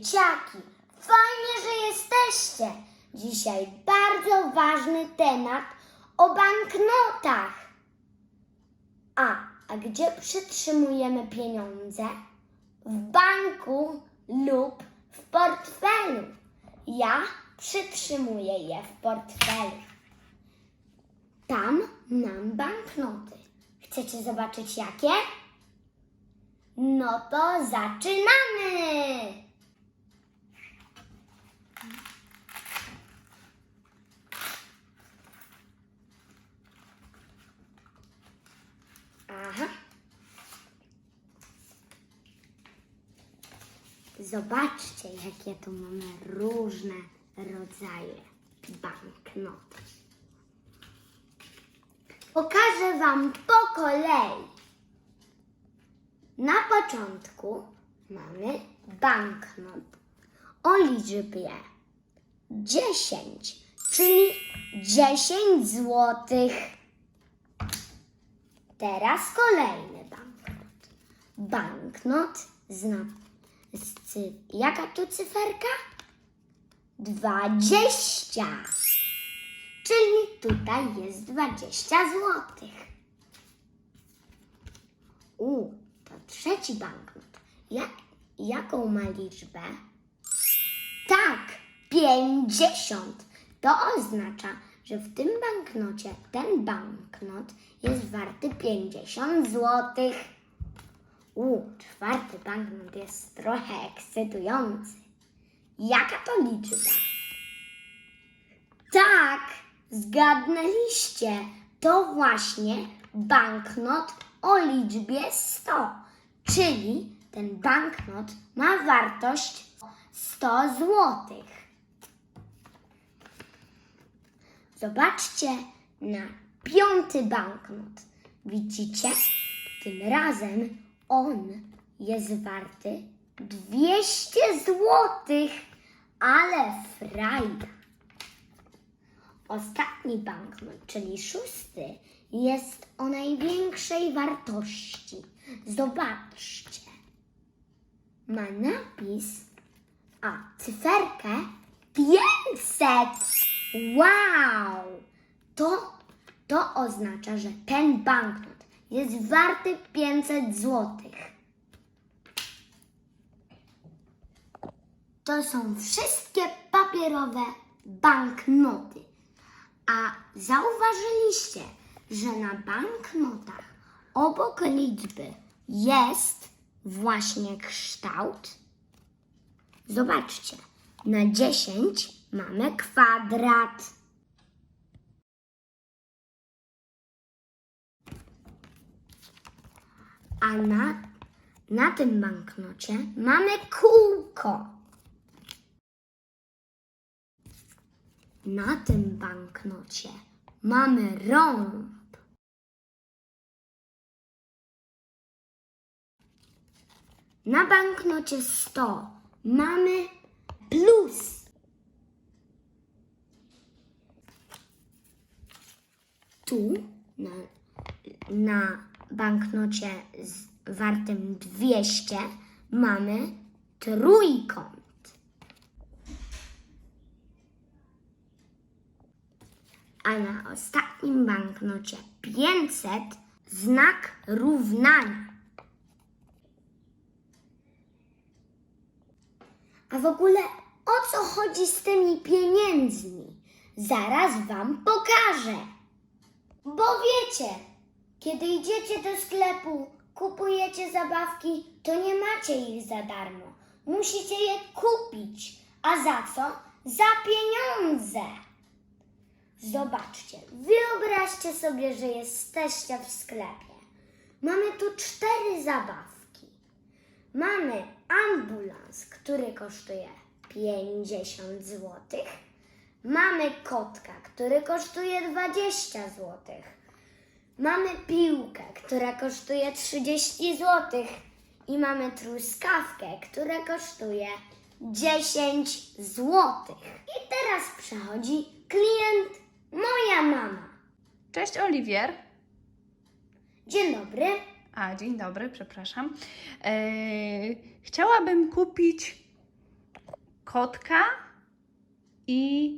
Dzieciaki, fajnie, że jesteście. Dzisiaj bardzo ważny temat o banknotach. A, a gdzie przytrzymujemy pieniądze? W banku lub w portfelu. Ja przytrzymuję je w portfelu. Tam mam banknoty. Chcecie zobaczyć jakie? No to zaczynamy! Zobaczcie, jakie tu mamy różne rodzaje banknot. Pokażę Wam po kolei. Na początku mamy banknot o liczbie 10, czyli 10 złotych. Teraz kolejny banknot. Banknot z, na, jaka tu cyferka? 20. Czyli tutaj jest 20 złotych. U, to trzeci banknot. Jak, jaką ma liczbę? Tak, 50. To oznacza, że w tym banknocie ten banknot jest warty 50 złotych. U, czwarty banknot jest trochę ekscytujący. Jaka to liczba? Tak, zgadnęliście. To właśnie banknot o liczbie 100, czyli ten banknot ma wartość 100 złotych. Zobaczcie na piąty banknot. Widzicie? Tym razem on jest warty 200 złotych, ale frajda. Ostatni banknot, czyli szósty, jest o największej wartości. Zobaczcie. Ma napis, a cyferkę 500. Wow! To, to oznacza, że ten banknot jest warty 500 złotych. To są wszystkie papierowe banknoty. A zauważyliście, że na banknotach obok liczby jest właśnie kształt? Zobaczcie, na 10 mamy kwadrat. A na, na tym banknocie mamy kółko. Na tym banknocie mamy rąb. Na banknocie 100 mamy plus. Tu na, na banknocie z, wartym 200 mamy trójkąt. a na ostatnim banknocie 500 znak równania. A w ogóle o co chodzi z tymi pieniędzmi? Zaraz Wam pokażę. Bo wiecie, kiedy idziecie do sklepu, kupujecie zabawki, to nie macie ich za darmo. Musicie je kupić. A za co? Za pieniądze. Zobaczcie, wyobraźcie sobie, że jesteście w sklepie. Mamy tu cztery zabawki. Mamy ambulans, który kosztuje 50 zł. Mamy kotka, który kosztuje 20 zł. Mamy piłkę, która kosztuje 30 zł. I mamy truskawkę, która kosztuje 10 zł. I teraz przychodzi klient, moja mama. Cześć Oliwier. Dzień dobry. A, dzień dobry, przepraszam. Eee, chciałabym kupić kotka i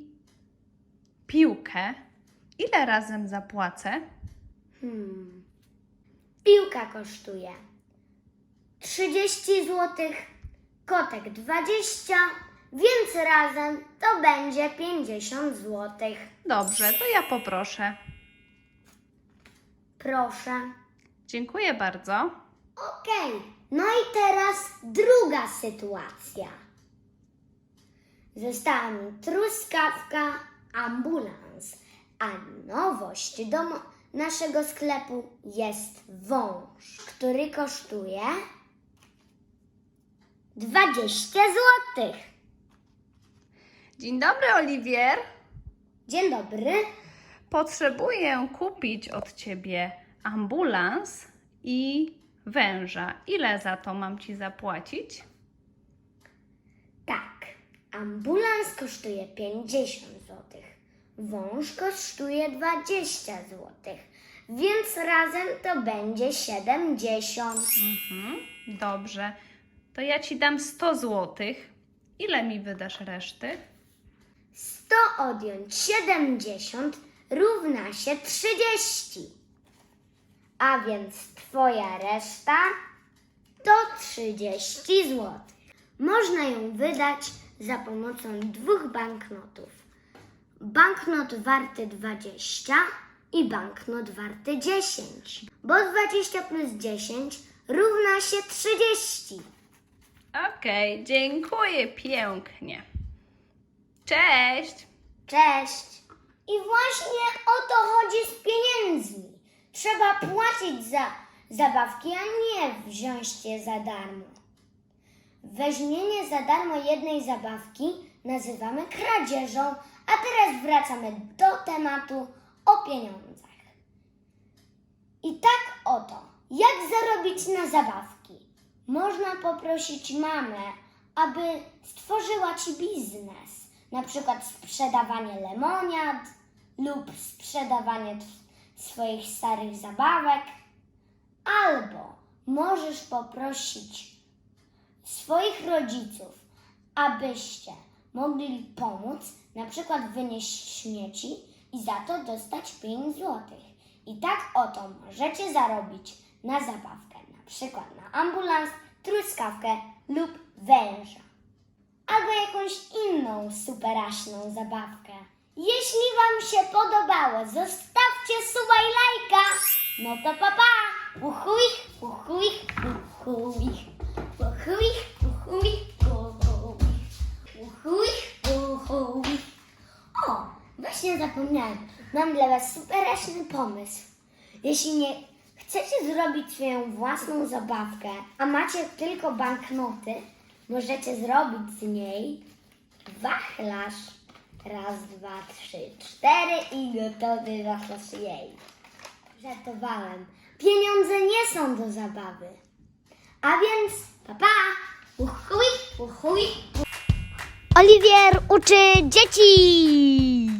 piłkę, ile razem zapłacę? Hmm. Piłka kosztuje 30 zł, kotek 20, więc razem to będzie 50 zł. Dobrze, to ja poproszę. Proszę. Dziękuję bardzo. Okej, no i teraz druga sytuacja. Została mi truskawka, ambulans, a nowość do mo- naszego sklepu jest wąż, który kosztuje 20 zł. Dzień dobry, Oliwier. Dzień dobry. Potrzebuję kupić od ciebie ambulans i węża. Ile za to mam ci zapłacić? Tak, ambulans kosztuje 50 zł, wąż kosztuje 20 zł, więc razem to będzie 70. Mhm, dobrze. To ja ci dam 100 złotych. Ile mi wydasz reszty? 100 odjąć 70 równa się 30. A więc Twoja reszta to 30 zł. Można ją wydać za pomocą dwóch banknotów. Banknot warty 20 i banknot warty 10. Bo 20 plus 10 równa się 30. Okej, dziękuję pięknie. Cześć! Cześć! I właśnie o to chodzi z pieniędzmi. Trzeba płacić za zabawki, a nie wziąć je za darmo. Weźmienie za darmo jednej zabawki nazywamy kradzieżą, a teraz wracamy do tematu o pieniądzach. I tak oto, jak zarobić na zabawki? Można poprosić mamę, aby stworzyła ci biznes, na przykład sprzedawanie lemoniad lub sprzedawanie swoich starych zabawek, albo możesz poprosić swoich rodziców, abyście mogli pomóc, na przykład wynieść śmieci i za to dostać 5 zł. I tak oto możecie zarobić na zabawkę, na przykład na ambulans, truskawkę lub węża. Albo jakąś inną superaśną zabawkę. Jeśli Wam się podobało, zostawcie suba i lajka. No to papa! Pa. Uchuich. Uchuich, uchuich, uchuich. O, właśnie zapomniałem. Mam dla Was superaśny pomysł. Jeśli nie chcecie zrobić swoją własną zabawkę, a macie tylko banknoty, możecie zrobić z niej wachlarz. Raz, dwa, trzy, cztery i gotowy wachlarz jej. Żartowałem. Pieniądze nie są do zabawy. A więc, papa, uchuj, uchuj. Oliwier uczy dzieci.